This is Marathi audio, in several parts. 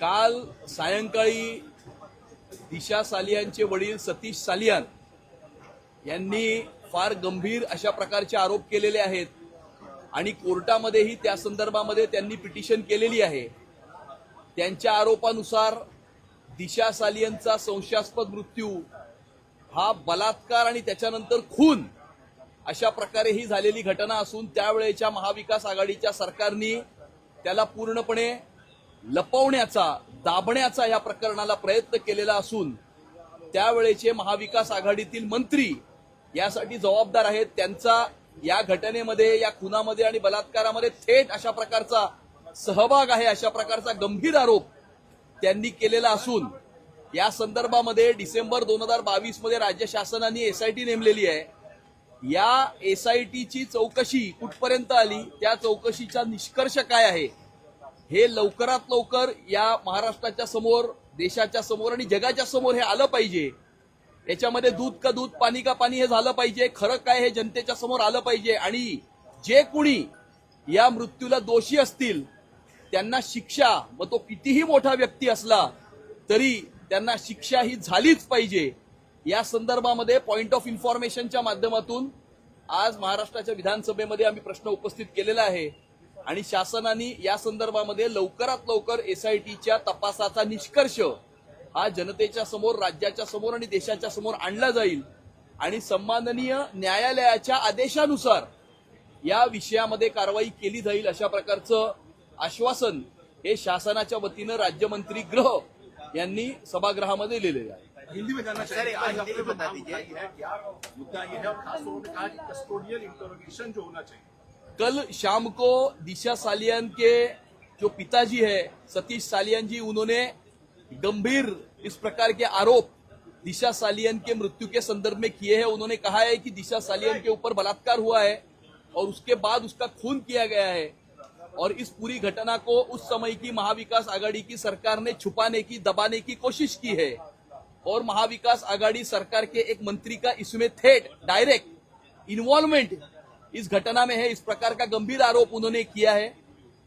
काल सायंकाळी दिशा सालियांचे वडील सतीश सालियान यांनी फार गंभीर अशा प्रकारचे आरोप केलेले आहेत आणि कोर्टामध्येही त्या संदर्भामध्ये त्यांनी पिटिशन केलेली आहे. त्यांच्या आरोपानुसार दिशा सालियनचा संशयास्पद मृत्यू हा बलात्कार आणि त्याच्यानंतर खून अशा प्रकारे ही झालेली घटना असून त्यावेळेच्या महाविकास आघाडीच्या सरकारनी त्याला पूर्णपणे लपवण्याचा दाबण्याचा या प्रकरणाला प्रयत्न केलेला असून त्यावेळेचे महाविकास आघाडीतील मंत्री यासाठी जबाबदार आहेत. त्यांचा या घटनेमध्ये या खुनामध्ये आणि बलात्कारामध्ये थेट अशा प्रकारचा सहभाग आहे अशा प्रकारचा गंभीर आरोप त्यांनी केलेला असून या संदर्भामध्ये डिसेंबर दोन हजार बावीसमध्ये राज्य शासनाने एसआयटी नेमलेली आहे. या एसआयटीची चौकशी कुठपर्यंत आली? त्या चौकशीचा निष्कर्ष काय आहे? हे लवकरात लवकर या महाराष्ट्राच्या समोर देशाच्या समोर आणि जगाच्या समोर हे आलं पाहिजे. याच्यामध्ये दूध का दूध पाणी का पाणी हे झालं पाहिजे. खरं काय हे जनतेच्या समोर आलं पाहिजे. आणि जे कुणी या मृत्यूला दोषी असतील त्यांना शिक्षा व तो कितीही मोठा व्यक्ती असला तरी त्यांना शिक्षा ही झालीच पाहिजे. या संदर्भामध्ये पॉइंट ऑफ इन्फॉर्मेशनच्या माध्यमातून आज महाराष्ट्राच्या विधानसभेमध्ये आम्ही प्रश्न उपस्थित केलेला आहे. आणि शासनाने या संदर्भामध्ये लवकरात लवकर एसआयटीच्या तपासाचा निष्कर्ष हा जनतेच्या समोर राज्याच्या समोर आणि देशाच्या समोर आणला जाईल. आणि सन्माननीय न्यायालयाच्या आदेशानुसार या विषयामध्ये कारवाई केली जाईल अशा प्रकारचं आश्वासन हे शासनाच्या वतीनं राज्यमंत्री गृह यांनी सभागृहामध्ये लिहिलेलं आहे. हिंदी में जानना चाहिए। हिंदी में बता दीजिए। मुद्दा ये है और खासतौर पर कस्टोडियल इंटरोगेशन जो होना चाहिए। कल शाम को दिशा सालियान के जो पिताजी है, सतीश सालियान जी, उन्होंने गंभीर इस प्रकार के आरोप दिशा सालियन के मृत्यु के संदर्भ में किए हैं। उन्होंने कहा है कि दिशा सालियन के ऊपर बलात्कार हुआ है और उसके बाद उसका खून किया गया है और इस पूरी घटना को उस समय की महाविकास आघाड़ी की सरकार ने छुपाने की, दबाने की कोशिश की है। और महाविकास आघाड़ी सरकार के एक मंत्री का इसमें थेट, डायरेक्ट इन्वॉल्वमेंट इस घटना में है, इस प्रकार का गंभीर आरोप उन्होंने किया है।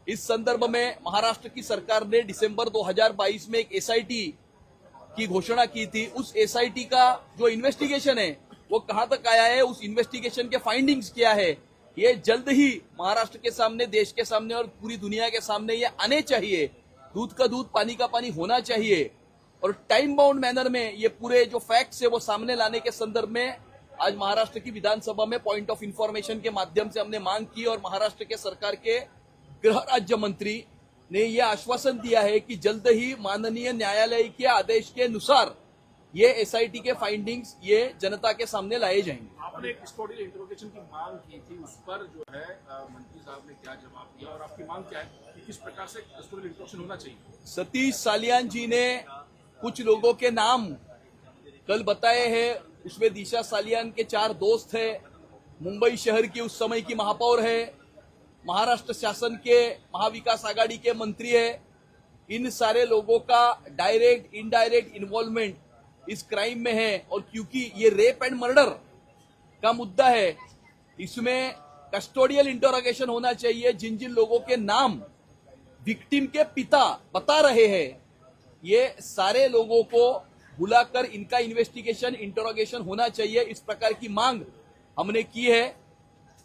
इस संदर्भ में महाराष्ट्र की सरकार ने दिसंबर 2022 में एक एसआईटी की घोषणा की थी। उस एसआईटी का जो इन्वेस्टिगेशन है, वो कहाँ तक आया है, उस इन्वेस्टिगेशन के फाइंडिंग्स क्या है, ये जल्द ही महाराष्ट्र के सामने, देश के सामने और पूरी दुनिया के सामने ये आने चाहिए। दूध का दूध, पानी का पानी होना चाहिए। और टाइम बाउंड मैनर में ये पूरे जो फैक्ट्स है, वो सामने लाने के संदर्भ में आज महाराष्ट्र की विधानसभा में पॉइंट ऑफ़ इंफॉर्मेशन के माध्यम से हमने मांग की और महाराष्ट्र के सरकार के गृह राज्य मंत्री ने यह आश्वासन दिया है कि जल्द ही माननीय न्यायालय के आदेश के अनुसार ये एसआईटी के फाइंडिंग्स ये जनता के सामने लाए जाएँगे। आपने एक इंटरोगेशन की मांग की थी उस पर जो है मंत्री साहब ने क्या जवाब दिया और आपकी मांग क्या है कि किस प्रकार से कस्टोडियल इंटरोगेशन होना चाहिए? सतीश सालियान जी ने कुछ लोगों के नाम कल बताए हैं उसमें दिशा सालियान के चार दोस्त है। मुंबई शहर की उस समय की महापौर है। महाराष्ट्र शासन के महाविकास आघाड़ी के मंत्री है। इन सारे लोगों का डायरेक्ट इनडायरेक्ट इन्वॉल्वमेंट इस क्राइम में है और क्योंकि ये रेप एंड मर्डर का मुद्दा है, इसमें कस्टोडियल इंटरोगेशन होना चाहिए। जिन जिन लोगों के नाम विक्टिम के पिता बता रहे हैं, ये सारे लोगों को बुलाकर इनका इन्वेस्टिगेशन इंटरोगेशन होना चाहिए इस प्रकार की मांग हमने की है।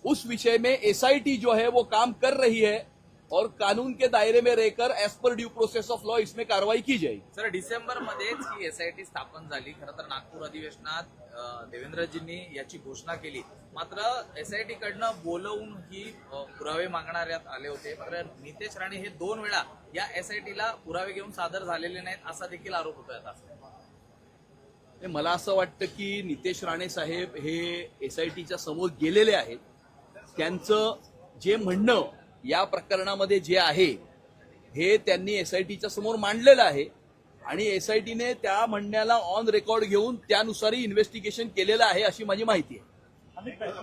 उस विषय में एसआईटी जो है वो काम कर रही है और कानून के दायरे में रहकर as per due process of law इसमें कार्रवाई की जाएगी। सर डिसेंबर मध्येच ही एसआयटी स्थापन झाली. खरं तर नागपूर अधिवेशनात देवेंद्रजींनी याची घोषणा केली. मात्र एसआयटी कडनं बोलवून ही पुरावे मागणाऱ्यात आले होते. मात्र नितेश राणे हे दोन वेळा या एसआयटीला पुरावे घेऊन सादर झालेले नाहीत असा देखील आरोप होतोय आता. मला असं वाटतं की नितेश राणे साहेब हे एस आय टीच्या समोर गेलेले आहेत. त्यांचं जे म्हणणं या प्रकरणामध्ये जे आहे हे त्यांनी एस आय टीच्या समोर मांडलेलं आहे. आणि एस आय टीने त्या म्हणण्याला ऑन रेकॉर्ड घेऊन त्यानुसारही इन्व्हेस्टिगेशन केलेलं आहे अशी माझी माहिती आहे.